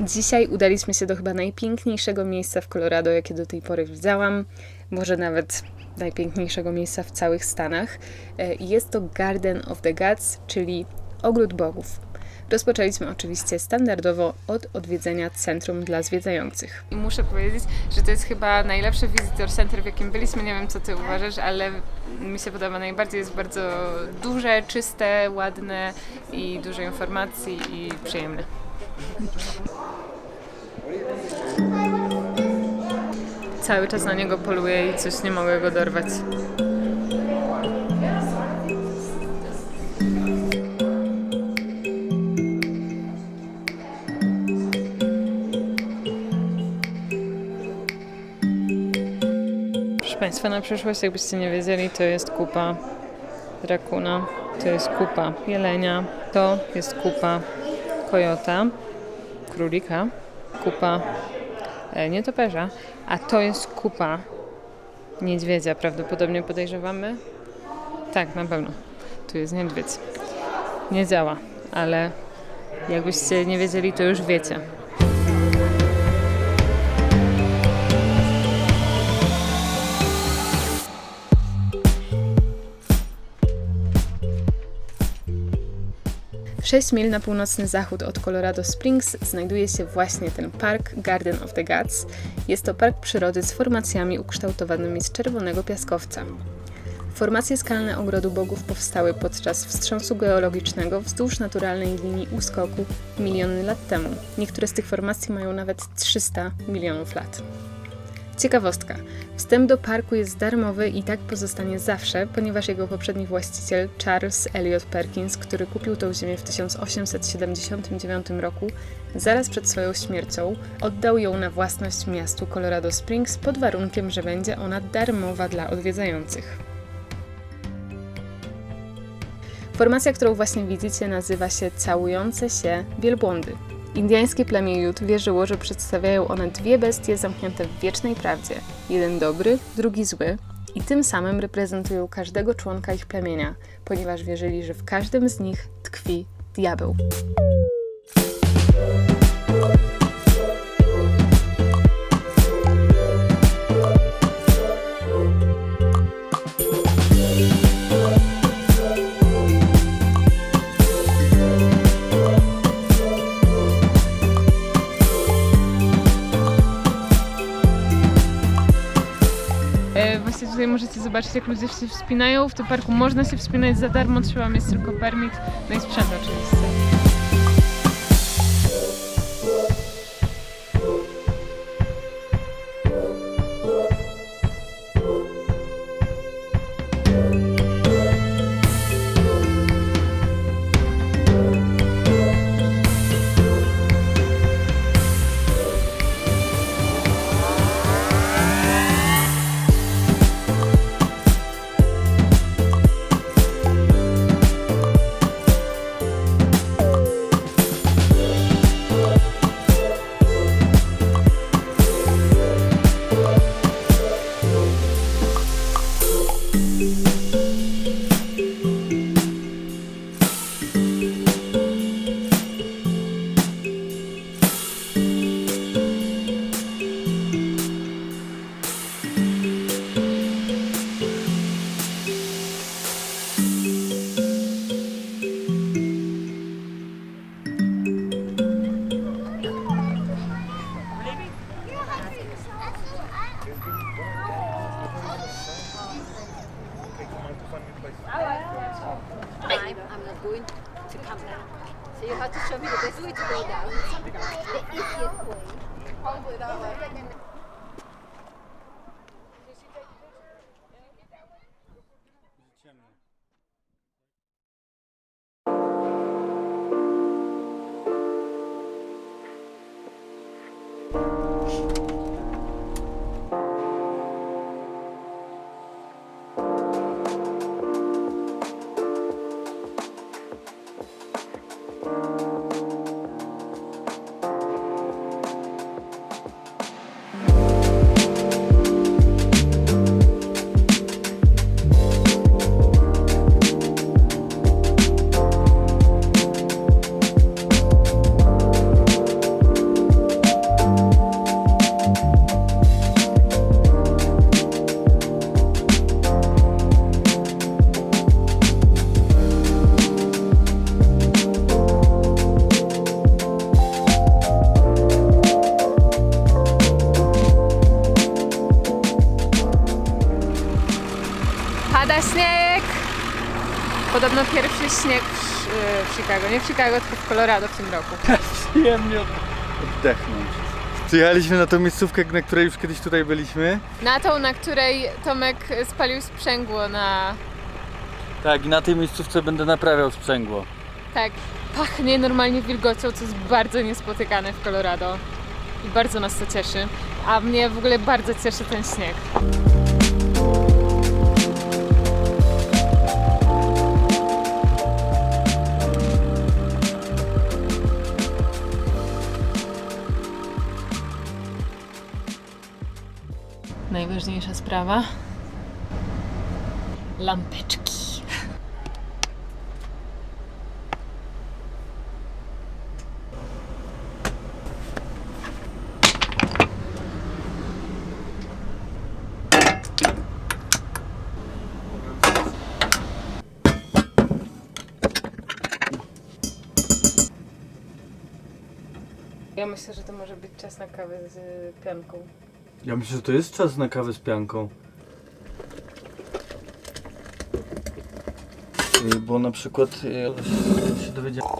Dzisiaj udaliśmy się do chyba najpiękniejszego miejsca w Colorado, jakie do tej pory widziałam. Może nawet najpiękniejszego miejsca w całych Stanach. E, Jest to Garden of the Gods, czyli Ogród Bogów. Rozpoczęliśmy oczywiście standardowo od odwiedzenia centrum dla zwiedzających. I muszę powiedzieć, że to jest chyba najlepszy visitor center, w jakim byliśmy. Nie wiem, co ty uważasz, ale mi się podoba najbardziej. Jest bardzo duże, czyste, ładne i dużo informacji i przyjemne. Cały czas na niego poluję i coś nie mogę go dorwać. Proszę Państwa, na przyszłość, jakbyście nie wiedzieli, to jest kupa rakuna, to jest kupa jelenia, to jest kupa kojota, królika, kupa e, nietoperza, a to jest kupa niedźwiedzia, prawdopodobnie podejrzewamy. Tak, na pewno. Tu jest niedźwiedź. Nie działa, ale jakbyście nie wiedzieli, to już wiecie. Sześć mil na północny zachód od Colorado Springs znajduje się właśnie ten park Garden of the Gods. Jest to park przyrody z formacjami ukształtowanymi z czerwonego piaskowca. Formacje skalne Ogrodu Bogów powstały podczas wstrząsu geologicznego wzdłuż naturalnej linii uskoku miliony lat temu. Niektóre z tych formacji mają nawet 300 milionów lat. Ciekawostka. Wstęp do parku jest darmowy i tak pozostanie zawsze, ponieważ jego poprzedni właściciel Charles Elliot Perkins, który kupił tę ziemię w 1879 roku, zaraz przed swoją śmiercią oddał ją na własność miastu Colorado Springs pod warunkiem, że będzie ona darmowa dla odwiedzających. Formacja, którą właśnie widzicie, nazywa się Całujące się Wielbłądy. Indiańskie plemię Jut wierzyło, że przedstawiają one dwie bestie zamknięte w wiecznej prawdzie. Jeden dobry, drugi zły, i tym samym reprezentują każdego członka ich plemienia, ponieważ wierzyli, że w każdym z nich tkwi diabeł. Zobaczyć, jak ludzie się wspinają. W tym parku można się wspinać za darmo, trzeba mieć tylko permit, no i sprzęt oczywiście. I'm, কেন Nie w Chicago, tylko w Colorado w tym roku. Przyjemnie oddechnąć. Przyjechaliśmy na tą miejscówkę, na której już kiedyś tutaj byliśmy. Na tą, na której Tomek spalił sprzęgło na... Tak, i na tej miejscówce będę naprawiał sprzęgło. Tak, pachnie normalnie wilgocią, co jest bardzo niespotykane w Colorado. I bardzo nas to cieszy. A mnie w ogóle bardzo cieszy ten śnieg. Sprawa. Lampeczki. Ja myślę, że to może być czas na kawę z pianką. Ja myślę, że to jest czas na kawę z pianką. Y, Bo na przykład y, się dowiedziałem.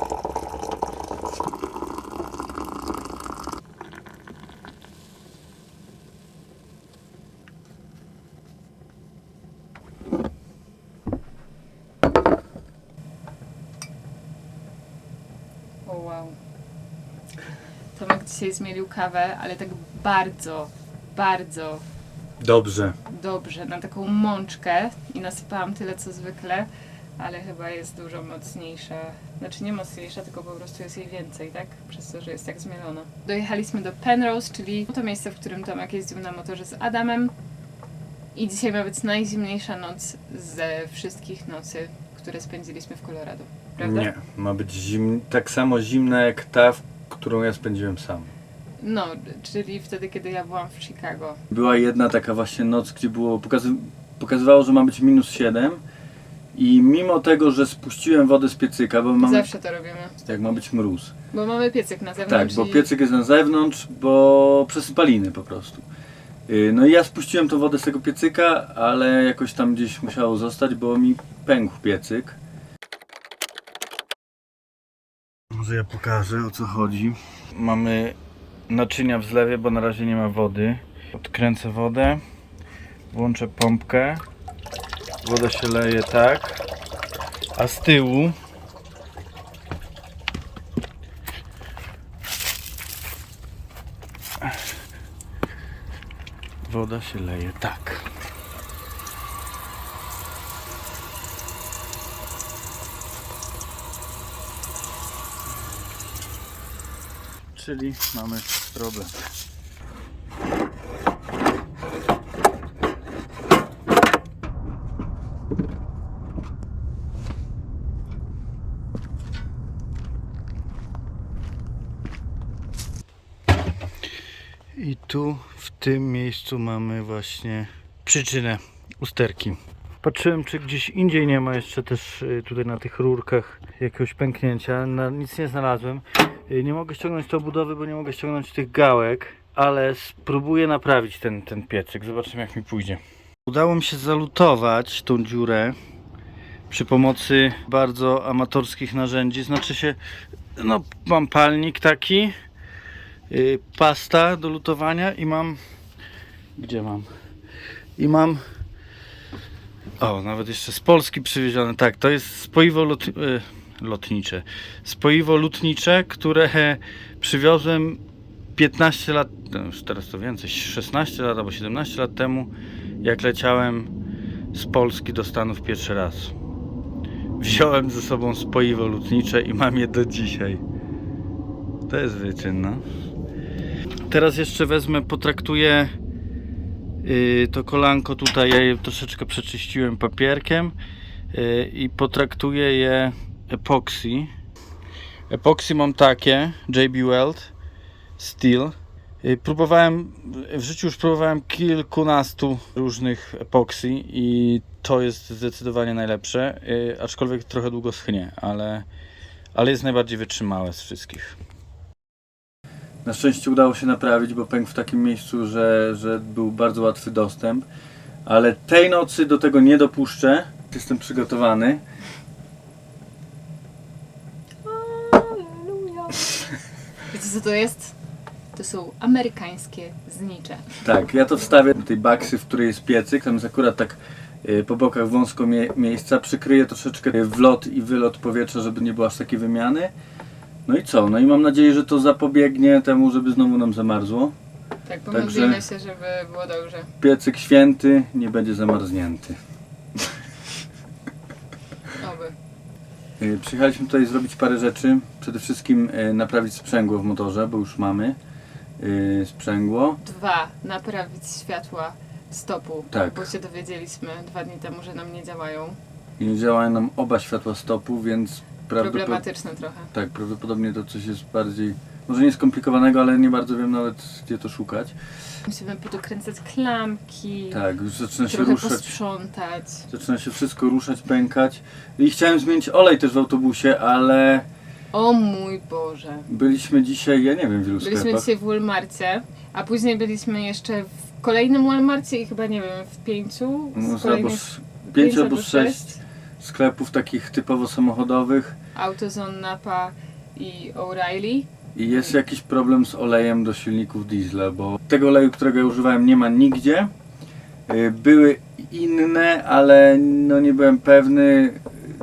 O wow. Tomek dzisiaj zmielił kawę, ale tak bardzo, bardzo Dobrze. dobrze, na taką mączkę i nasypałam tyle co zwykle, ale chyba jest dużo mocniejsza. Znaczy nie mocniejsza, tylko po prostu jest jej więcej, tak? Przez to, że jest tak zmielona. Dojechaliśmy do Penrose, czyli to miejsce, w którym Tomek jeździł na motorze z Adamem. I dzisiaj ma być najzimniejsza noc ze wszystkich nocy, które spędziliśmy w Colorado. Prawda? Nie, ma być zim... tak samo zimna jak ta, w którą ja spędziłem sam. No, czyli wtedy, kiedy ja byłam w Chicago. Była jedna taka właśnie noc, gdzie było pokazy... pokazywało, że ma być minus 7 i mimo tego, że spuściłem wodę z piecyka, bo mamy Zawsze to robimy. jak ma być mróz. Bo mamy piecyk na Tak, zewnątrz. bo i- piecyk jest na zewnątrz, bo przesypaliny po prostu. Yy, No i ja spuściłem tą wodę z tego piecyka, ale jakoś tam gdzieś musiało zostać, bo mi pękł piecyk. Może ja pokażę o co chodzi. Mamy naczynia w zlewie, bo na razie nie ma wody. Odkręcę wodę, włączę pompkę. Woda się leje tak, a z tyłu woda się leje tak. Czyli mamy problem. I tu w tym miejscu mamy właśnie przyczynę usterki. Patrzyłem, czy gdzieś indziej nie ma jeszcze też y, tutaj na tych rurkach jakiegoś pęknięcia. Nic nie znalazłem. Y, Nie mogę ściągnąć tej obudowy, bo nie mogę ściągnąć tych gałek, ale spróbuję naprawić ten, ten piecyk. Zobaczymy jak mi pójdzie. Udało mi się zalutować tą dziurę przy pomocy bardzo amatorskich narzędzi. Znaczy się, no mam palnik taki, y, pasta do lutowania i mam. Gdzie mam? I mam. O, nawet jeszcze z Polski przywiezione. Tak, to jest spoiwo lot, y, lotnicze. Spoiwo lutnicze, które przywiozłem 15 lat, no już teraz to więcej, 16 lat albo 17 lat temu, jak leciałem z Polski do Stanów pierwszy raz. Wziąłem ze sobą spoiwo lutnicze i mam je do dzisiaj. To jest wyczyn, no. Teraz jeszcze wezmę, potraktuję yy, to kolanko tutaj, ja je troszeczkę przeczyściłem papierkiem yy, i potraktuję je epoksy. Epoksy mam takie, JB Weld Steel. Yy, Próbowałem, w życiu już próbowałem kilkunastu różnych epoksy i to jest zdecydowanie najlepsze, yy, aczkolwiek trochę długo schnie, ale, ale jest najbardziej wytrzymałe z wszystkich. Na szczęście udało się naprawić, bo pękł w takim miejscu, że, że był bardzo łatwy dostęp. Ale tej nocy do tego nie dopuszczę. Jestem przygotowany. Wiecie co to jest? To są amerykańskie znicze. Tak, ja to wstawię do tej baksy, w której jest piecyk. Tam jest akurat tak y, po bokach wąsko mie miejsca. Przykryję troszeczkę wlot i wylot powietrza, żeby nie było aż takiej wymiany. No i co? No i mam nadzieję, że to zapobiegnie temu, żeby znowu nam zamarzło. Tak, pomodlimy pomodlimy się, żeby było dobrze. Piecyk święty nie będzie zamarznięty. Oby. Y, Przyjechaliśmy tutaj zrobić parę rzeczy. Przede wszystkim y, naprawić sprzęgło w motorze, bo już mamy y, sprzęgło. Dwa, naprawić światła stopu, Tak. bo się dowiedzieliśmy dwa dni temu, że nam nie działają. I nie działają nam oba światła stopu, więc Problematyczne trochę. tak, prawdopodobnie to coś jest bardziej, może nie skomplikowanego, ale nie bardzo wiem nawet gdzie to szukać. Musimy podokręcać klamki, Tak, już zaczyna się trochę ruszać. posprzątać. Zaczyna się wszystko ruszać, pękać. I chciałem zmienić olej też w autobusie, ale O mój Boże. byliśmy dzisiaj, ja nie wiem w ilu Byliśmy sklepach. dzisiaj w Walmarcie, a później byliśmy jeszcze w kolejnym Walmarcie i chyba, nie wiem, w pięciu No, z albo kolejnych z pięć albo sześć sklepów takich typowo samochodowych. AutoZone, Napa i O'Reilly. Jest jakiś problem z olejem do silników diesla, bo tego oleju, którego ja używałem, nie ma nigdzie. Y, Były inne, ale no nie byłem pewny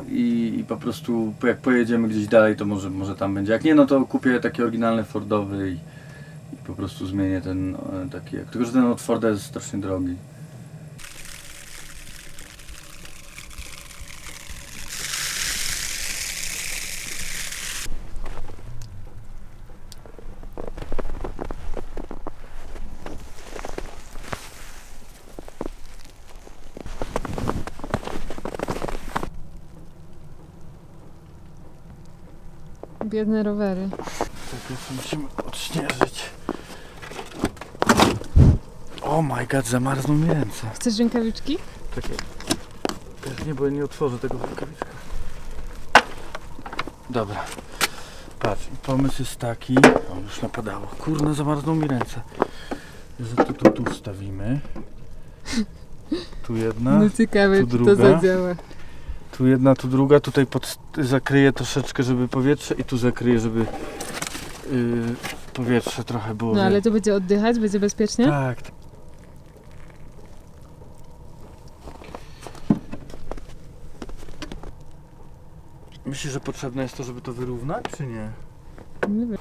i, i po prostu jak pojedziemy gdzieś dalej, to może, może tam będzie. Jak nie, no to kupię taki oryginalny Fordowy i, i po prostu zmienię ten taki. Tylko, że ten od Forda jest strasznie drogi. Biedne rowery. Tak, jeszcze musimy odśnieżyć. Oh my god, zamarzną mi ręce. Chcesz rękawiczki? Takie. Też nie, bo ja nie otworzę tego w rękawiczkach. Dobra. Patrz, pomysł jest taki. O, już napadało. Kurna, zamarzną mi ręce. Że to tu, tu wstawimy. Tu jedna, No ciekawe, tu czy to druga. zadziała. Tu jedna, tu druga. Tutaj pod, zakryję troszeczkę, żeby powietrze i tu zakryję, żeby yy, powietrze trochę było. No ale to będzie oddychać, będzie bezpiecznie? Tak. Myślisz, że potrzebne jest to, żeby to wyrównać, czy nie? Nie wiem.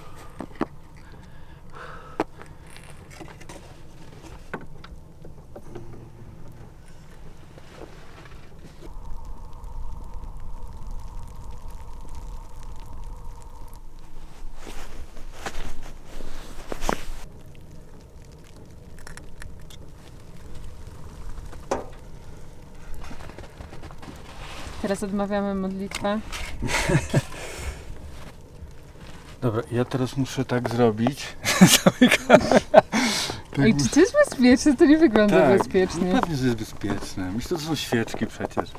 Teraz odmawiamy modlitwę. Dobra, ja teraz muszę tak zrobić. Ej, czy to jest bezpieczne? To nie wygląda Tak. bezpiecznie. No pewnie, że jest bezpieczne. Myślę, to są świeczki przecież.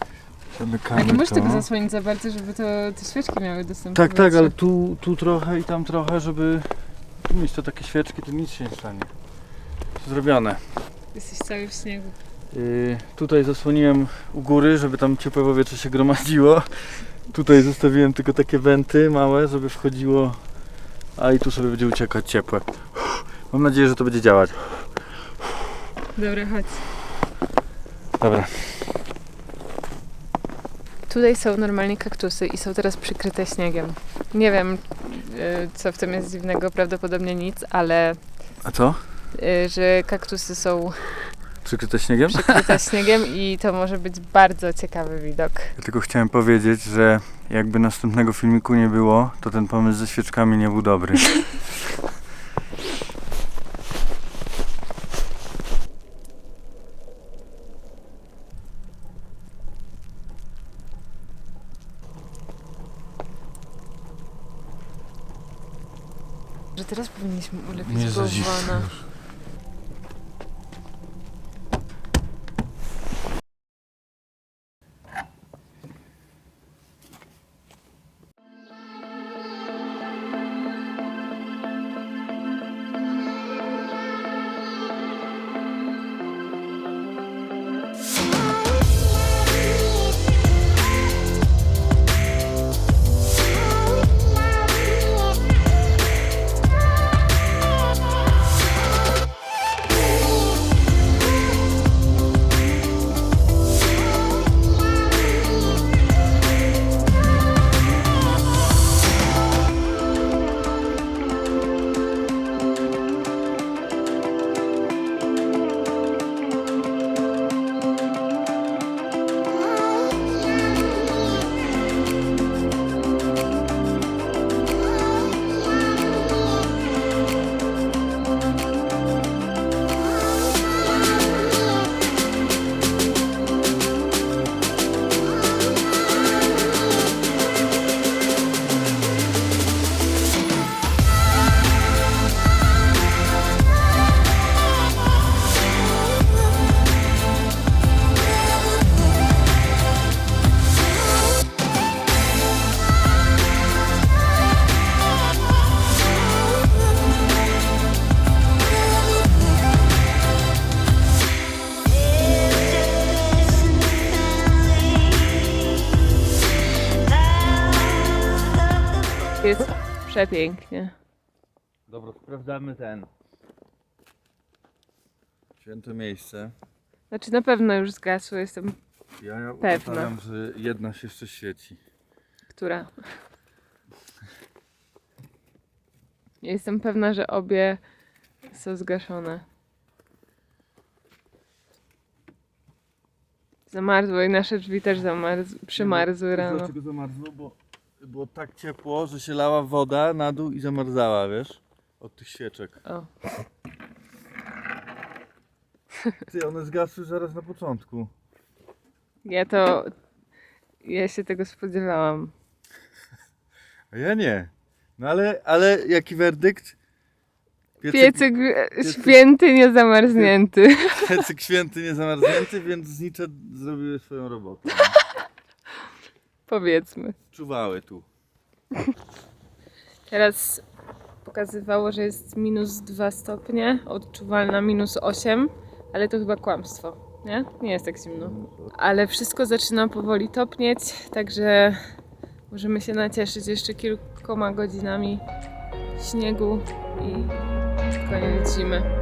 A Zamykamy nie możesz to. tego zasłonić za bardzo, żeby to, te świeczki miały dostęp Tak, do tak, ale tu, tu trochę i tam trochę, żeby tu mieć to takie świeczki, to nic się nie stanie. Zrobione. Jesteś cały w śniegu. Yy, tutaj zasłoniłem u góry, żeby tam ciepłe powietrze się gromadziło. Tutaj zostawiłem tylko takie wenty małe, żeby wchodziło, a i tu sobie będzie uciekać ciepłe. Mam nadzieję, że to będzie działać. Dobra, chodź. Dobra. Tutaj są normalnie kaktusy i są teraz przykryte śniegiem. Nie wiem, y, co w tym jest dziwnego, prawdopodobnie nic, ale A co? y, że kaktusy są Przykryte śniegiem? przykryte śniegiem i to może być bardzo ciekawy widok. Ja tylko chciałem powiedzieć, że jakby następnego filmiku nie było, to ten pomysł ze świeczkami nie był dobry. Że teraz powinniśmy ulepić Mnie za zimno bałwana. Przepięknie. Dobra, sprawdzamy ten. Święte miejsce. Znaczy na pewno już zgasło, jestem Ja Pewna. uważam, że jedna się jeszcze świeci. która. Jestem pewna, że obie są zgaszone. Zamarzło i nasze drzwi też zamarz... przymarzły rano. Dlaczego zamarzło? Bo było tak ciepło, że się lała woda na dół i zamarzała, wiesz? Od tych świeczek. O, Ty, one zgasły zaraz na początku. ja to... Ja się tego spodziewałam. A ja nie. No ale, ale jaki werdykt? Piecyk święty, nie zamarznięty. piecyk święty nie zamarznięty, więc znicze zrobiły swoją robotę. Powiedzmy. Czuwały tu. Teraz pokazywało, że jest minus 2 stopnie, odczuwalna minus 8, ale to chyba kłamstwo, nie? Nie jest tak zimno. Ale wszystko zaczyna powoli topnieć, także możemy się nacieszyć jeszcze kilkoma godzinami śniegu i koniec zimy.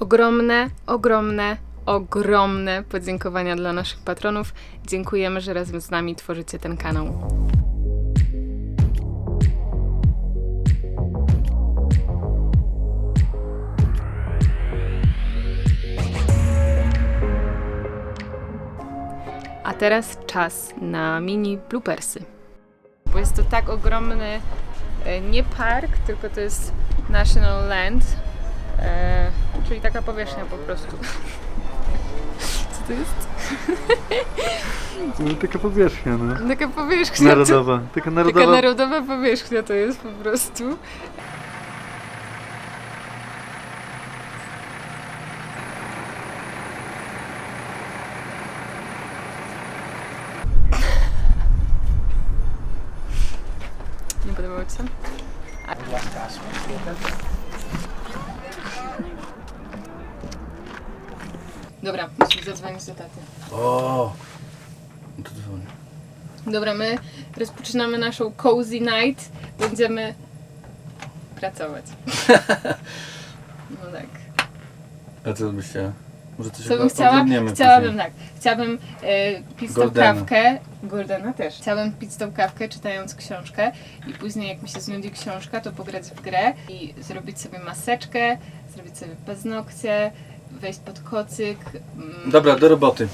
Ogromne, ogromne, ogromne podziękowania dla naszych patronów. Dziękujemy, że razem z nami tworzycie ten kanał. A teraz czas na mini bloopersy. Bo jest to tak ogromny, e, nie park, tylko to jest National Land, e, czyli taka powierzchnia po prostu. Co to jest? No, taka powierzchnia, no. Taka powierzchnia. Narodowa. Taka Taka narodowa. narodowa powierzchnia to jest po prostu. Nie podobało Ci się? Dobra, musimy zadzwonić do taty. O! No to dzwonię. Dobra, my rozpoczynamy naszą cozy night. Będziemy pracować. No tak. A co byś chciała? Może coś Co bym chciała? Chciałabym tak. Chciałabym e, pić tą Gordana. kawkę. Gordana też. Chciałabym pić tą kawkę czytając książkę i później jak mi się znudzi książka, to pograć w grę i zrobić sobie maseczkę, zrobić sobie paznokcie, wejść pod kocyk. mm, Dobra, do roboty.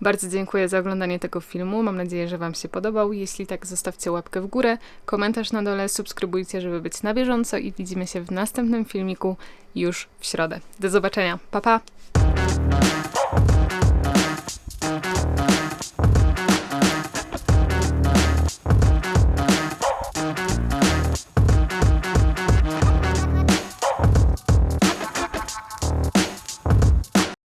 Bardzo dziękuję za oglądanie tego filmu. Mam nadzieję, że Wam się podobał. Jeśli tak, zostawcie łapkę w górę, komentarz na dole, subskrybujcie, żeby być na bieżąco i widzimy się w następnym filmiku już w środę. Do zobaczenia. Pa pa!